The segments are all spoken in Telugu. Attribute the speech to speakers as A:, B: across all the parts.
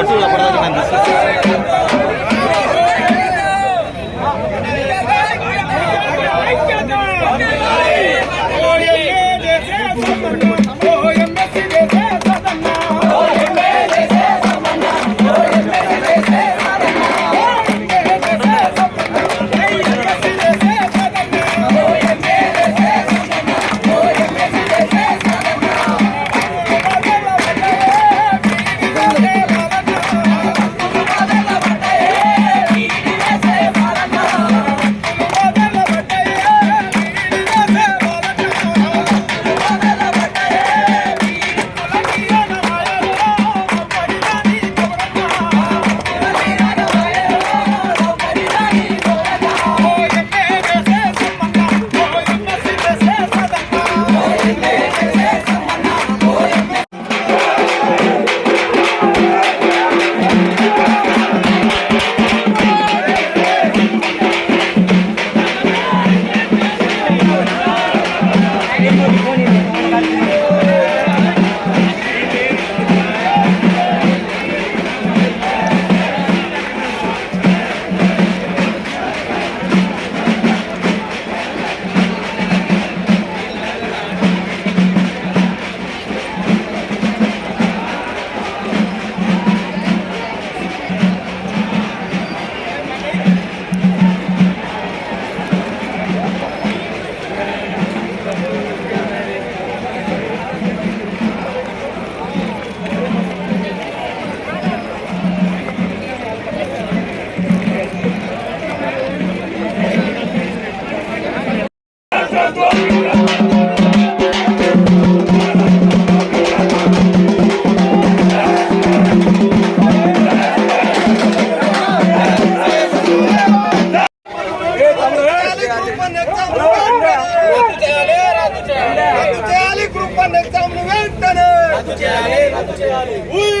A: కొట్టు అప్పటిదాకా
B: group one exam వెంటనే We want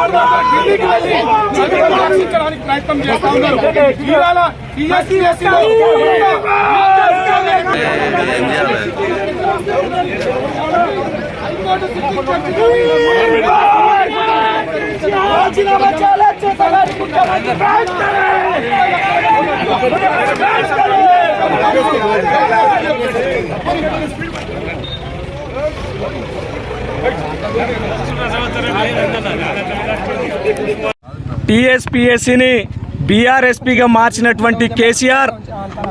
C: చేయాలి GPS ను వెంటనే రద్దు చేయాలి GPS ను వెంటనే
B: రక్షించడానికి ప్రయత్నం చేస్తా ఉన్నారు ఇవాళ టీఎస్సీ ఎస్సీలో
A: ఏం చేయాలి
C: రాజీనామా చేయాలి చేతగాని ముఖ్యమంత్రి
D: టీఎస్పీఎస్సీని బీఆర్ఎస్పీగా మార్చినటువంటి కేసీఆర్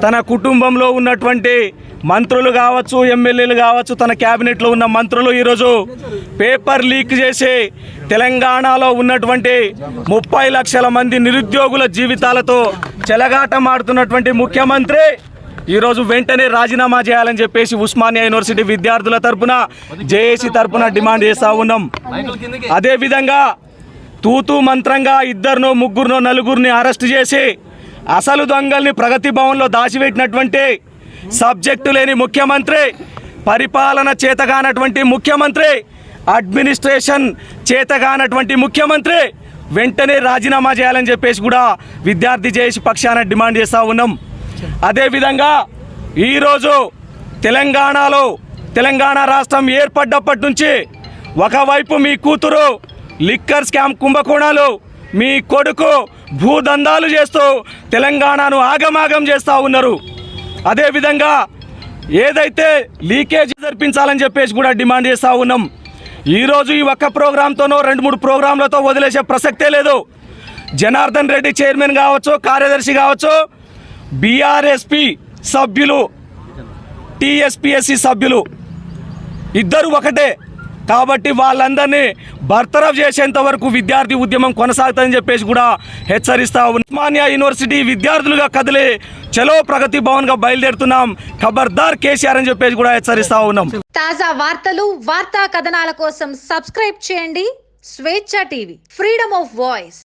D: తన కుటుంబంలో ఉన్నటువంటి మంత్రులు కావచ్చు ఎమ్మెల్యేలు కావచ్చు తన క్యాబినెట్లో ఉన్న మంత్రులు ఈరోజు పేపర్ లీక్ చేసి తెలంగాణలో ఉన్నటువంటి ముప్పై లక్షల మంది నిరుద్యోగుల జీవితాలతో చెలగాటమాడుతున్నటువంటి ముఖ్యమంత్రి ఈరోజు వెంటనే రాజీనామా చేయాలని చెప్పేసి ఉస్మానియా యూనివర్సిటీ విద్యార్థుల తరపున జేఏసీ తరపున డిమాండ్ చేస్తూ ఉన్నాం. అదేవిధంగా తూతూ మంత్రంగా ఇద్దరినో ముగ్గురునో నలుగురిని అరెస్ట్ చేసి అసలు దొంగల్ని ప్రగతి భవన్లో దాచిపెట్టినటువంటి సబ్జెక్టు లేని ముఖ్యమంత్రి పరిపాలన చేతగానటువంటి ముఖ్యమంత్రి అడ్మినిస్ట్రేషన్ చేతగానటువంటి ముఖ్యమంత్రి వెంటనే రాజీనామా చేయాలని చెప్పేసి కూడా విద్యార్థి చేసి పక్షాన డిమాండ్ చేస్తూ ఉన్నాం. అదేవిధంగా ఈరోజు తెలంగాణలో తెలంగాణ రాష్ట్రం ఏర్పడ్డప్పటి నుంచి ఒకవైపు మీ కూతురు లిక్కర్ స్కామ్ కుంభకోణాలు మీ కొడుకు భూదందాలు చేస్తూ తెలంగాణను ఆగమాగం చేస్తూ ఉన్నారు. అదేవిధంగా ఏదైతే లీకేజ్ జరిపించాలని చెప్పేసి కూడా డిమాండ్ చేస్తూ ఉన్నాం. ఈరోజు ఈ ఒక్క ప్రోగ్రాంతోనో రెండు మూడు ప్రోగ్రాంలతో వదిలేసే ప్రసక్తే లేదు. జనార్దన్ రెడ్డి చైర్మన్ కావచ్చు కార్యదర్శి కావచ్చు బీఆర్ఎస్పి సభ్యులు టీఎస్పిఎస్సి సభ్యులు ఇద్దరు ఒకటే. కాబట్టి వాళ్ళందరినీ బర్తరఫ్ చేసేంత వరకు విద్యార్థి ఉద్యమం కొనసాగుతుందని చెప్పేసి కూడా హెచ్చరిస్తా ఉస్మానియా యూనివర్సిటీ విద్యార్థులుగా కదిలి చలో ప్రగతి భవన్గా బయలుదేరుతున్నాం. ఖబర్దార్ కేసీఆర్ అని చెప్పేసి కూడా హెచ్చరిస్తా ఉన్నాం.
E: తాజా వార్తలు వార్తా కథనాల కోసం సబ్స్క్రైబ్ చేయండి స్వేచ్ఛ టీవీ. Freedom of voice